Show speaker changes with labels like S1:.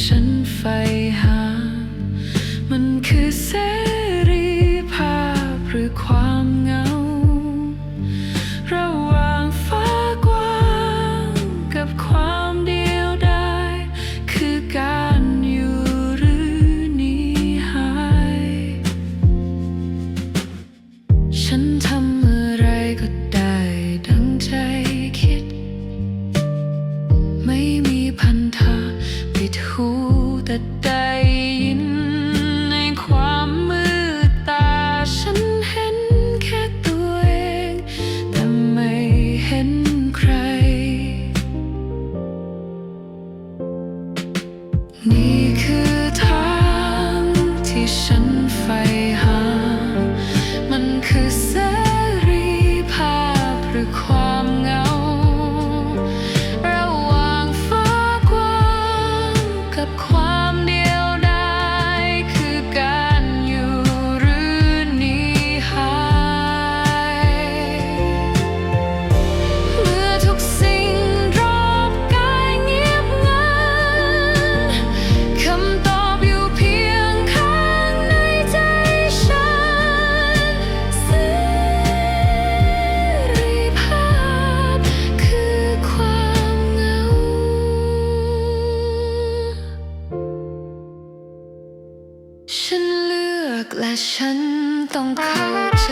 S1: ฉันใฝ่หา มันคือเสรีภาพหรือความเหงา ระหว่างฟ้ากว้างกับความเดียวดายคือการอยู่หรือนีหาย ฉันทำ that และฉันต้องเข้าใจ